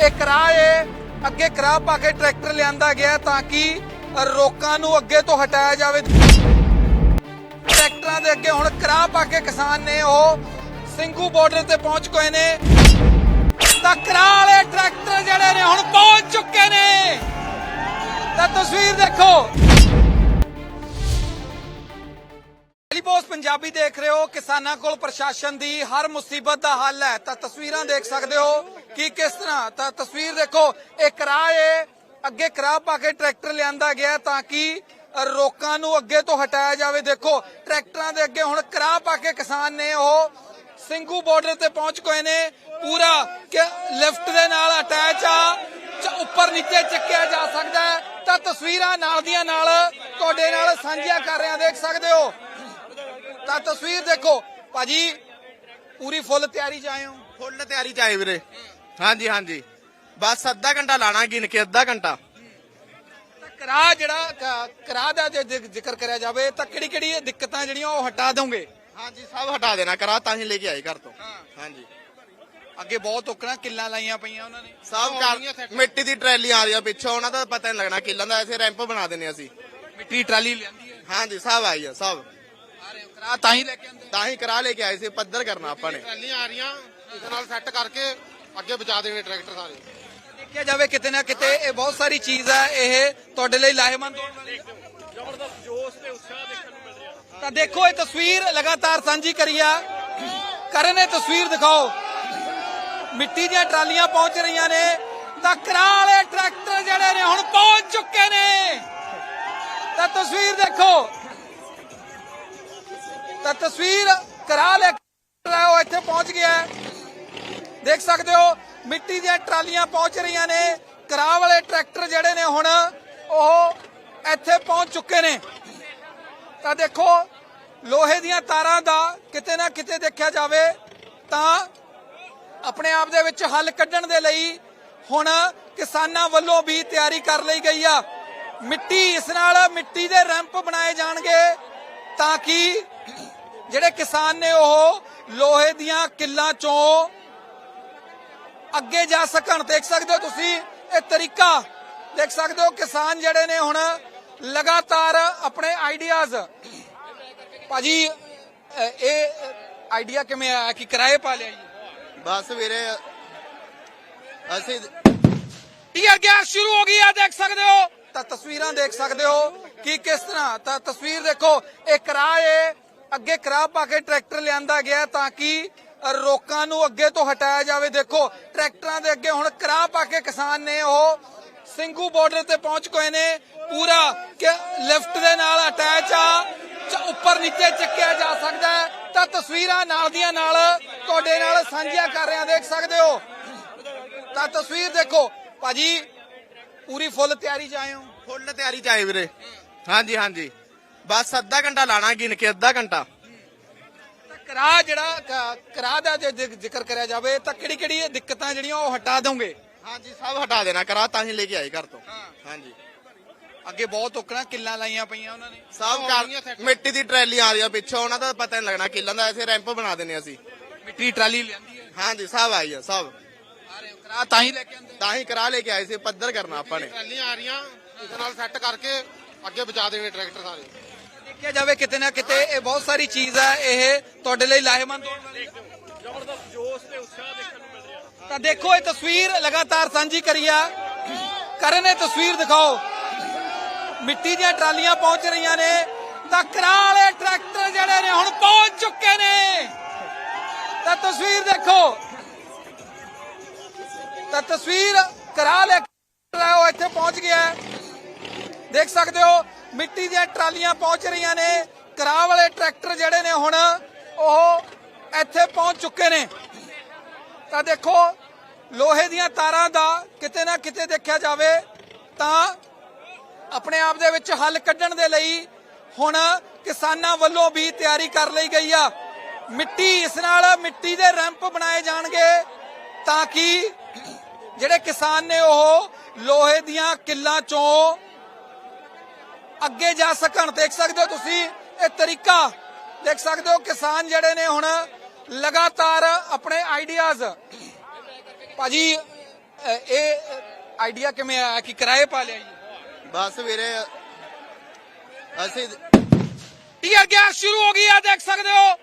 ਇਹ ਕਿਰਾਏ ਅੱਗੇ ਕਰਾਹ ਪਾ ਕੇ ਟਰੈਕਟਰ ਲਿਆਂਦਾ ਗਿਆ ਤਾਂ ਕਿ ਰੋਕਾਂ ਨੂੰ ਅੱਗੇ ਤੋਂ ਹਟਾਇਆ ਜਾਵੇ। ਟਰੈਕਟਰਾਂ ਦੇ ਅੱਗੇ ਹੁਣ ਕਰਾਹ ਪਾ ਕੇ ਕਿਸਾਨ ਨੇ ਉਹ ਸਿੰਘੂ ਬਾਰਡਰ ਤੇ ਪਹੁੰਚ ਗਏ ਨੇ। ਤਾਂ ਕਰਾਹ ਵਾਲੇ ਟਰੈਕਟਰ ਜਿਹੜੇ ਨੇ ਹੁਣ ਪਹੁੰਚ ਚੁੱਕੇ ਨੇ। ਤਾਂ ਤਸਵੀਰ ਦੇਖੋ। ਬੋਸ ਪੰਜਾਬੀ ਦੇਖ ਰਹੇ ਹੋ, ਕਿਸਾਨਾਂ ਕੋਲ ਪ੍ਰਸ਼ਾਸਨ ਦੀ ਹਰ ਮੁਸੀਬਤ ਦਾ ਹੱਲ ਹੈ। ਤਾਂ ਤਸਵੀਰਾਂ ਦੇਖ ਸਕਦੇ ਹੋ ਕਿ ਕਿਸ ਤਰ੍ਹਾਂ, ਤਾਂ ਤਸਵੀਰ ਦੇਖੋ, ਇਹ ਕਿਰਾਏ, ਅੱਗੇ ਕਿਰਾਇਆ ਪਾ ਕੇ ਟਰੈਕਟਰ ਲਿਆਂਦਾ ਗਿਆ ਤਾਂ ਕਿ ਰੋਕਾਂ ਨੂੰ ਅੱਗੇ ਤੋਂ ਹਟਾਇਆ ਜਾਵੇ। ਦੇਖੋ, ਟਰੈਕਟਰਾਂ ਦੇ ਅੱਗੇ ਹੁਣ ਕਿਰਾਇਆ ਪਾ ਕੇ ਕਿਸਾਨ ਨੇ ਉਹ ਸਿੰਘੂ ਬਾਰਡਰ ਤੇ ਪਹੁੰਚ ਗਏ ਨੇ। ਪੂਰਾ ਲਿਫਟ ਦੇ ਨਾਲ ਅਟੈਚ ਆ ਉੱਪਰ ਨੀਚੇ ਚੱਕਿਆ ਜਾ ਸਕਦਾ ਹੈ। ਤਾਂ ਤਸਵੀਰਾਂ ਨਾਲ ਦੀਆਂ ਨਾਲ ਤੁਹਾਡੇ ਨਾਲ ਸਾਂਝੀਆਂ ਕਰ ਰਹੇ ਹਾਂ ਦੇਖ ਸਕਦੇ ਹੋ। ਤਾਂ ਤਸਵੀਰ ਦੇਖੋ। ਭਾਜੀ ਪੂਰੀ ਫੁੱਲ ਤਿਆਰੀ ਚ ਆਏ ਹੋ। ਫੁੱਲ ਤਿਆਰੀ ਚ ਆਏ ਵੀਰੇ। ਹਾਂਜੀ ਹਾਂਜੀ। ਬਸ ਅੱਧਾ ਘੰਟਾ ਲਾਣਾ ਗਿਣ ਕੇ ਅੱਧਾ ਘੰਟਾ। ਕਰਾ ਜਿਹੜਾ ਕਰਾ ਦਾ ਜੇ ਜ਼ਿਕਰ ਕਰਿਆ ਜਾਵੇ ਤਾਂ ਕਿਹੜੀ ਕਿਹੜੀ ਦਿੱਕਤਾਂ ਜਿਹੜੀਆਂ ਉਹ ਹਟਾ ਦੋਗੇ? ਹਾਂਜੀ ਸਭ ਹਟਾ ਦੇਣਾ। ਕਰਾ ਤਾਂ ਹੀ ਲੈ ਕੇ ਆਏ ਘਰ ਤੋਂ। ਹਾਂਜੀ। ਅੱਗੇ ਬਹੁਤ ਔਕੜਾਂ ਕਿੱਲਾਂ ਲਾਈਆਂ ਪਈਆਂ ਉਹਨਾਂ ਨੇ। ਸਭ ਕਰ ਮਿੱਟੀ ਦੀ ਟਰੈਲੀ ਆ ਰਹੀ ਆ ਪਿੱਛੋਂ ਉਹਨਾਂ ਦਾ ਪਤਾ ਨਹੀਂ ਲੱਗਣਾ। ਕਿੱਲਾਂ ਦਾ ਐਸੇ ਰੈਂਪ ਬਣਾ ਦਿੰਨੇ ਅਸੀਂ। ਮਿੱਟੀ ਟਰਾਲੀ ਲਿਆਂਦੀ ਹੈ। ਹਾਂਜੀ ਸਭ ਆਈ ਆ ਸਭ। ਕਰਾ ਤਾਂ ਹੀ ਲੈ ਕੇ ਆਂਦੇ ਤਾਂ ਹੀ ਕਰਾ ਲੈ ਕੇ ਆਏ ਸੀ ਪੱਧਰ ਕਰਨਾ ਆਪਾਂ ਨੇ। ਟਰਾਲੀਆਂ ਆ ਰਹੀਆਂ ਇਸ ਨਾਲ ਸੈੱਟ ਕਰਕੇ ਅੱਗੇ ਬਚਾ ਦੇਣੇ ਟਰੈਕਟਰ ਸਾਰੇ। ਦੇਖਿਆ ਜਾਵੇ ਕਿਤੇ ਨਾ ਕਿਤੇ ਇਹ ਬਹੁਤ ਸਾਰੀ ਚੀਜ਼ ਹੈ ਇਹ ਤੁਹਾਡੇ ਲਈ ਲਾਹੇਵੰਦ ਹੋਣ ਵਾਲੀ ਹੈ ਜ਼ਬਰਦਸਤ ਜੋਸ਼ ਤੇ ਉਤਸ਼ਾਹ ਦੇਖਣ ਨੂੰ ਮਿਲ ਰਿਹਾ। ਤਾਂ ਦੇਖੋ ਇਹ ਤਸਵੀਰ ਲਗਾਤਾਰ ਸਾਂਝੀ ਕਰੀਆ। ਕਰਨ ਇਹ ਤਸਵੀਰ ਦਿਖਾਓ। ਮਿੱਟੀ ਦੀਆਂ ਟਰਾਲੀਆਂ ਪਹੁੰਚ ਰਹੀਆਂ ਨੇ। ਤਾਂ ਕਰਾ ਵਾਲੇ ਟਰੈਕਟਰ ਜਿਹੜੇ ਨੇ ਹੁਣ ਪਹੁੰਚ ਚੁੱਕੇ ਨੇ। ਤਾਂ ਤਸਵੀਰ ਦੇਖੋ। ਤਾਂ ਤਸਵੀਰ ਕਰਾ ਲੈ ਉਹ ਇੱਥੇ ਪਹੁੰਚ ਗਿਆ ਹੈ। ਦੇਖ ਸਕਦੇ ਹੋ, ਮਿੱਟੀ ਦੀਆਂ ਟਰਾਲੀਆਂ ਪਹੁੰਚ ਰਹੀਆਂ ਨੇ। ਕਰਾ ਵਾਲੇ ਟਰੈਕਟਰ ਜਿਹੜੇ ਨੇ ਹੁਣ, ਉਹ ਇੱਥੇ ਪਹੁੰਚ ਚੁੱਕੇ ਨੇ। ਤਾਂ ਦੇਖੋ, ਲੋਹੇ ਦੀਆਂ ਤਾਰਾਂ ਦਾ ਕਿਤੇ ਨਾ ਕਿਤੇ ਦੇਖਿਆ ਜਾਵੇ, ਤਾਂ ਆਪਣੇ ਆਪ ਦੇ ਵਿੱਚ ਹੱਲ ਕੱਢਣ ਦੇ ਲਈ ਹੁਣ ਕਿਸਾਨਾਂ ਵੱਲੋਂ ਵੀ ਤਿਆਰੀ ਕਰ ਲਈ ਗਈ ਆ। ਮਿੱਟੀ, ਇਸ ਨਾਲ ਮਿੱਟੀ ਦੇ ਰੈਂਪ ਬਣਾਏ ਜਾਣਗੇ, ਤਾਂ ਕਿ ਜਿਹੜੇ ਕਿਸਾਨ ਨੇ ਉਹ ਲੋਹੇ ਦੀਆਂ ਕਿੱਲਾਂ ਚੋਂ ਅੱਗੇ ਜਾ ਸਕਣ ਦੇਖ ਸਕਦੇ ਹੋ ਤੁਸੀਂ ਇਹ ਤਰੀਕਾ। ਦੇਖ ਸਕਦੇ ਹੋ ਕਿਸਾਨ ਜਿਹੜੇ ਨੇ ਹੁਣ ਲਗਾਤਾਰ ਆਪਣੇ ਆਈਡੀਆਜ਼। ਭਾਜੀ ਇਹ ਆਈਡੀਆ ਕਿਵੇਂ ਆਇਆ ਕਿ ਕਿਰਾਏ ਪਾ ਲਿਆ ਜੀ? ਬਸ ਵੀਰੇ ਅਸੀਂ ਟੀਅਰ ਗੈਸ ਸ਼ੁਰੂ ਹੋ ਗਈ ਆ ਦੇਖ ਸਕਦੇ ਹੋ? ਤਾਂ ਤਸਵੀਰਾਂ ਦੇਖ ਸਕਦੇ ਹੋ ਕਿ ਕਿਸ ਤਰ੍ਹਾਂ ਤਾਂ ਤਸਵੀਰ ਦੇਖੋ ਇਹ ਕਿਰਾਏ ਅੱਗੇ ਕਿਰਾਇਆ ਪਾ ਕੇ ਟਰੈਕਟਰ ਲਿਆਂਦਾ ਗਿਆ ਤਾਂ ਕਿ ਰੋਕਾਂ ਨੂੰ ਅੱਗੇ ਤੋਂ ਹਟਾਇਆ ਜਾਵੇ। ਦੇਖੋ, ਟਰੈਕਟਰਾਂ ਦੇ ਅੱਗੇ ਹੁਣ ਕਿਰਾਇਆ ਪਾ ਕੇ ਕਿਸਾਨ ਨੇ ਉਹ ਸਿੰਘੂ ਬਾਰਡਰ ਤੇ ਪਹੁੰਚ ਗਏ ਨੇ। ਪੂਰਾ ਲਿਫਟ ਦੇ ਨਾਲ ਅਟੈਚ ਆ ਉੱਪਰ ਨੀਚੇ ਚੱਕਿਆ ਜਾ ਸਕਦਾ ਹੈ। ਤਾਂ ਤਸਵੀਰਾਂ ਨਾਲ ਦੀਆਂ ਨਾਲ ਤੁਹਾਡੇ ਨਾਲ ਸਾਂਝੀਆਂ ਕਰ ਰਿਹਾ, ਦੇਖ ਸਕਦੇ ਹੋ। ਤਾਂ ਤਸਵੀਰ ਦੇਖੋ, ਭਾਜੀ, ਪੂਰੀ ਫੁੱਲ ਤਿਆਰੀ ਚ ਆਏ ਹੋ। ਫੁੱਲ ਤਿਆਰੀ ਚ ਆਏ ਵੀਰੇ। ਹਾਂਜੀ ਹਾਂਜੀ। ਬਸ ਅੱਧਾ ਘੰਟਾ ਲਾਣਾ ਗਿਣ ਕੇ ਅੱਧਾ ਘੰਟਾ। ਕਰਾ ਜਿਹੜਾ ਕ- ਕਰਾ ਦਾ ਜੇ ਜ਼ਿਕਰ ਕਰਿਆ ਜਾਵੇ ਤਾਂ ਕਿਹੜੀ ਕਿਹੜੀ ਦਿੱਕਤਾਂ ਜਿਹੜੀਆਂ ਉਹ ਹਟਾ ਦੋਗੇ ਹਾਂਜੀ ਸਭ ਹਟਾ ਦੇਣਾ ਕਰਾ ਤਾਂ ਹੀ ਲੈ ਕੇ ਆਏ ਘਰ ਤੋਂ। ਹਾਂ। ਹਾਂਜੀ। ਅੱਗੇ ਬਹੁਤ ਔਕੜਾਂ ਕਿੱਲਾਂ ਲਾਈਆਂ ਪਈਆਂ ਉਹਨਾਂ ਨੇ। ਸਭ ਕਰ ਮਿੱਟੀ ਦੀ ਟਰੈਲੀ ਆ ਰਹੀ ਆ ਪਿੱਛੋਂ ਉਹਨਾਂ ਦਾ ਪਤਾ ਨਹੀਂ ਲੱਗਣਾ ਕਿੱਲਾਂ ਦਾ ਐਸੇ ਰੈਂਪ ਬਣਾ ਦਿੰਨੇ ਅਸੀਂ। ਮਿੱਟੀ ਟਰਾਲੀ ਲਿਆਂਦੀ ਹੈ ਹਾਂਜੀ ਸਭ ਆਈ ਆ ਸਭ। ਆ ਰਹੇ ਹੋ ਕਰਾ ਤਾਂ ਹੀ ਲੈ ਕੇ ਆਂਦੇ ਤਾਂ ਹੀ ਕਰਾ ਲੈ ਕੇ ਆਏ ਸੀ ਪੱਧਰ ਕਰਨਾ ਆਪਾਂ ਨੇ। ਟਰਾਲੀਆਂ ਆ ਰਹੀਆਂ ਇਸ ਨਾਲ ਸੈੱਟ ਕਰਕੇ ਅੱਗੇ ਬਚਾ ਦੇਣੇ ਟਰੈਕਟਰ ਸਾਰੇ। ਦੇਖਿਆ ਜਾਵੇ ਕਿਤੇ ਨਾ ਕਿਤੇ ਇਹ ਬਹੁਤ ਸਾਰੀ ਚੀਜ਼ ਹੈ ਇਹ ਤੁਹਾਡੇ ਲਈ ਲਾਹੇਵੰਦ ਹੋਣ ਵਾਲੀ ਹੈ ਜ਼ਬਰਦਸਤ ਜੋਸ਼ ਤੇ ਉਤਸ਼ਾਹ ਦੇਖਣ ਨੂੰ ਮਿਲ ਰਿਹਾ। ਤਾਂ ਦੇਖੋ ਇਹ ਤਸਵੀਰ ਲਗਾਤਾਰ ਸਾਂਝੀ ਕਰੀਆ ਕਰਨ ਇਹ ਤਸਵੀਰ ਦਿਖਾਓ। ਮਿੱਟੀ ਦੀਆਂ ਟਰਾਲੀਆਂ ਪਹੁੰਚ ਰਹੀਆਂ ਨੇ। ਤਾਂ ਕਰਾ ਵਾਲੇ ਟਰੈਕਟਰ ਜਿਹੜੇ ਨੇ ਹੁਣ ਪਹੁੰਚ ਚੁੱਕੇ ਨੇ। ਤਾਂ ਤਸਵੀਰ ਦੇਖੋ। ਤਾਂ ਤਸਵੀਰ ਕਰਾ ਲੈ ਉਹ ਇੱਥੇ ਪਹੁੰਚ ਗਿਆ। ਦੇਖ ਸਕਦੇ ਹੋ ਮਿੱਟੀ ਦੀਆਂ ਟਰਾਲੀਆਂ ਪਹੁੰਚ ਰਹੀਆਂ ਨੇ। ਕਰਾ ਵਾਲੇ ਟਰੈਕਟਰ ਜਿਹੜੇ ਨੇ ਹੁਣ ਉਹ ਇੱਥੇ ਪਹੁੰਚ ਚੁੱਕੇ ਨੇ। ਤਾਂ ਦੇਖੋ, ਲੋਹੇ ਦੀਆਂ ਤਾਰਾਂ ਦਾ ਕਿਤੇ ਨਾ ਕਿਤੇ ਦੇਖਿਆ ਜਾਵੇ ਤਾਂ ਆਪਣੇ ਆਪ ਦੇ ਵਿੱਚ ਹੱਲ ਕੱਢਣ ਦੇ ਲਈ ਹੁਣ ਕਿਸਾਨਾਂ ਵੱਲੋਂ ਵੀ ਤਿਆਰੀ ਕਰ ਲਈ ਗਈ ਆ। ਮਿੱਟੀ, ਇਸ ਨਾਲ ਮਿੱਟੀ ਦੇ ਰੈਂਪ ਬਣਾਏ ਜਾਣਗੇ ਤਾਂ ਕਿ ਜਿਹੜੇ ਕਿਸਾਨ ਨੇ ਉਹ ਲੋਹੇ ਦੀਆਂ ਕਿੱਲਾਂ ਚੋਂ ਅੱਗੇ ਜਾ ਸਕਣ ਦੇਖ ਸਕਦੇ ਹੋ ਤੁਸੀਂ ਇਹ ਤਰੀਕਾ। ਦੇਖ ਸਕਦੇ ਹੋ ਕਿਸਾਨ ਜਿਹੜੇ ਨੇ ਹੁਣ ਲਗਾਤਾਰ ਆਪਣੇ ਆਈਡੀਆਜ਼ ਭਾਜੀ ਇਹ ਆਈਡੀਆ ਕਿਵੇਂ ਆਇਆ? ਕਿ ਕਿਰਾਏ ਪਾ ਲਿਆ ਜੀ? ਬਸ ਵੀਰੇ ਅਸੀਂ ਟੀਅਰ ਗੈਸ ਸ਼ੁਰੂ ਹੋ ਗਈ ਆ ਦੇਖ ਸਕਦੇ ਹੋ।